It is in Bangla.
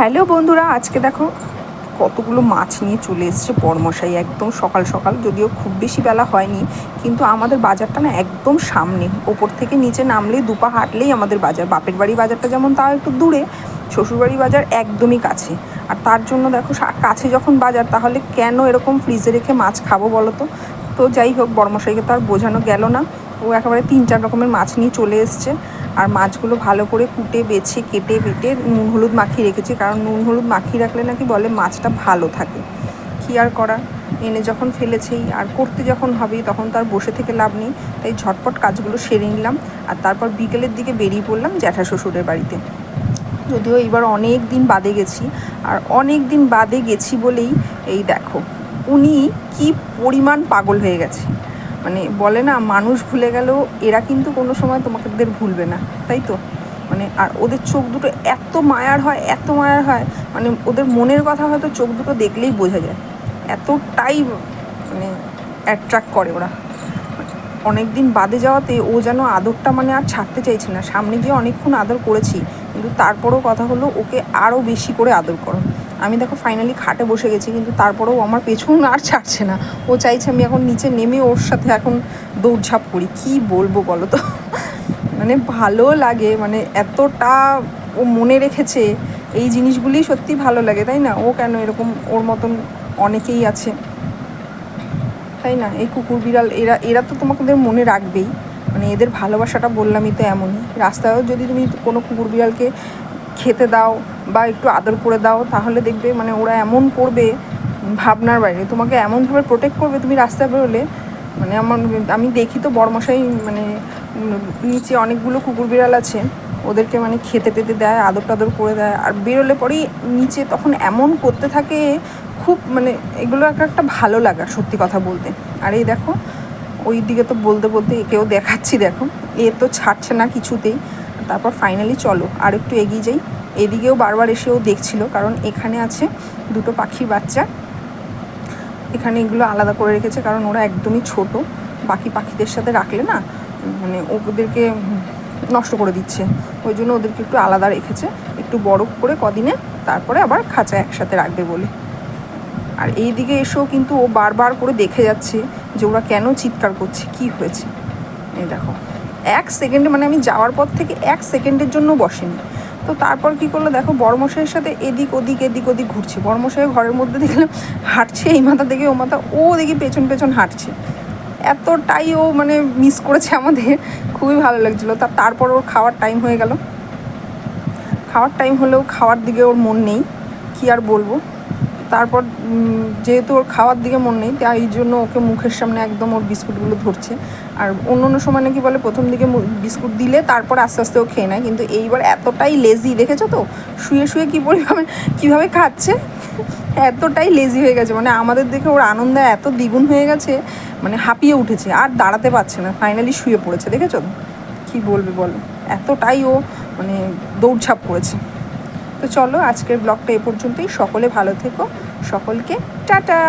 হ্যালো বন্ধুরা, আজকে দেখো কতগুলো মাছ নিয়ে চলে এসছে পরমশাই একদম সকাল সকাল, যদিও খুব বেশি বেলা হয়নি, কিন্তু আমাদের বাজারটা না একদম সামনে, ওপর থেকে নিচে নামলেই দুপা হাঁটলেই আমাদের বাজার। বাপের বাড়ি বাজারটা যেমন তাও একটু দূরে, শ্বশুরবাড়ি বাজার একদমই কাছে। আর তার জন্য দেখো কাছে যখন বাজার, তাহলে কেন এরকম ফ্রিজে রেখে মাছ খাব বলো তো? তো যাই হোক বর্মশাইকে তো আর বোঝানো গেল না। ও একেবারে তিন চার রকমের মাছ নিয়ে চলে এসছে। আর মাছগুলো ভালো করে কুটে, বেছে, কেটে, বেটে নুন, হলুদ মাখিয়ে রেখেছি। কারণ নুন, হলুদ মাখিয়ে রাখলে নাকি বলে মাছটা ভালো থাকে। কী আর করা এনে যখন ফেলেছেই। আর করতে যখন হবে তখন তার বসে থেকে লাভ নেই। তাই ঝটপট কাজগুলো সেরে নিলাম। আর তারপর বিকেলের দিকে বেরিয়ে পড়লাম জ্যাঠা শ্বশুরের বাড়িতে। যদিও এইবার অনেক দিন বাদে গেছি। আর অনেক দিন বাদে গেছি বলেই এই দেখো, উনি কি পরিমাণ পাগল হয়ে গেছে। মানে বলে না, মানুষ ভুলে গেলেও এরা কিন্তু কোনো সময় তোমাদের ভুলবে না, তাই তো? মানে আর ওদের চোখ দুটো এত মায়ার হয়, এত মায়ার হয় মানে ওদের মনের কথা হয়তো চোখ দুটো দেখলেই বোঝা যায়। এতটাই মানে অ্যাট্রাক্ট করে ওরা। অনেক দিন বাদে যাওয়াতে ও যেন আদরটা মানে আর ছাড়তে চাইছে না। সামনে গিয়ে অনেকক্ষণ আদর করেছি, কিন্তু তারপরেও কথা হলো ওকে আরও বেশি করে আদর করো। আমি দেখো ফাইনালি খাটে বসে গেছি, কিন্তু তারপরেও আমার পেছন আর ছাড়ছে না। ও চাইছে আমি এখন নিচে নেমে ওর সাথে এখন দৌড়ঝাঁপ করি। কি বলব বলো তো? মানে ভালো লাগে মানে এতটা ও মনে রেখেছে, এই জিনিসগুলি সত্যি ভালো লাগে, তাই না? ও কেন এরকম ওর মতন অনেকেই আছে? তাই না? এই কুকুর বিড়াল, এরা এরা তো তোমাদের মনে রাখবেই। মানে এদের ভালোবাসাটা বললামই তো এমনই। রাস্তায়ও যদি তুমি কোনো কুকুর বিড়ালকে খেতে দাও বা একটু আদর করে দাও, তাহলে দেখবে মানে ওরা এমন করবে ভাবনার বাইরে। তোমাকে এমনভাবে প্রোটেক্ট করবে তুমি রাস্তায় বেরোলে। মানে আমার, আমি দেখি তো বড়মশাই মানে নিচে অনেকগুলো কুকুর বিড়াল আছে, ওদেরকে মানে খেতে টেতে দেয়, আদর টাদর করে দেয়। আর বেরোলে পরেই নিচে তখন এমন করতে থাকে, খুব মানে এগুলো একটা একটা ভালো লাগা সত্যি কথা বলতে। আর এই দেখো ওই দিকে তো বলতে বলতে একেও দেখাচ্ছি দেখো, এ তো ছাড়ছে না কিছুতেই। তারপর ফাইনালি চলো আর একটু এগিয়ে যাই। এদিকেও বারবার এসেও দেখছিল, কারণ এখানে আছে দুটো পাখির বাচ্চা। এখানে এগুলো আলাদা করে রেখেছে, কারণ ওরা একদমই ছোট। বাকি পাখিদের সাথে রাখলে না মানে ওদেরকে নষ্ট করে দিচ্ছে। ওই জন্য ওদেরকে একটু আলাদা রেখেছে, একটু বড় করে কদিনে, তারপরে আবার খাঁচা একসাথে রাখবে বলে। আর এই দিকে এসেও কিন্তু ও বারবার করে দেখে যাচ্ছে যে ওরা কেন চিৎকার করছে, কি হয়েছে। এই দেখো। এক সেকেন্ডে মানে আমি যাওয়ার পর থেকে এক সেকেন্ডের জন্য বসেনি। তো তারপর কি করল দেখো, বড়মশাইয়ের সাথে এদিক ওদিক এদিক ওদিক ঘুরছে। বড়মশাই ঘরের মধ্যে দেখলাম হাঁটছে, এই মাথা থেকে ও মাথা, ও দেখি পেছন পেছন হাঁটছে। এতটাই ও মানে মিস করেছে আমাদের, খুবই ভালো লাগছিল। তা তারপর ওর খাওয়ার টাইম হয়ে গেল। খাওয়ার টাইম হলেও খাওয়ার দিকে ওর মন নেই, কি আর বলব? তারপর যেহেতু ওর খাওয়ার দিকে মন নেই, তাই এই জন্য ওকে মুখের সামনে একদম ওর বিস্কুটগুলো ধরছে। আর অন্য অন্য সময় নাকি বলে প্রথম দিকে বিস্কুট দিলে তারপর আস্তে আস্তে ও খেয়ে নেয়। কিন্তু এইবার এতটাই লেজি দেখেছ তো? শুয়ে শুয়ে কী পরিমাণে, কীভাবে খাচ্ছে? এতটাই লেজি হয়ে গেছে। মানে আমাদের দেখে ওর আনন্দ এত দ্বিগুণ হয়ে গেছে মানে হাঁপিয়ে উঠেছে, আর দাঁড়াতে পারছে না। ফাইনালি শুয়ে পড়েছে, দেখেছ? কী বলবে বলো? এতটাই ও মানে দৌড়ঝাঁপ করেছে। তো চলো আজকের ব্লগটা এ পর্যন্তই। সকলে ভালো থেকো। সকলকে টাটা।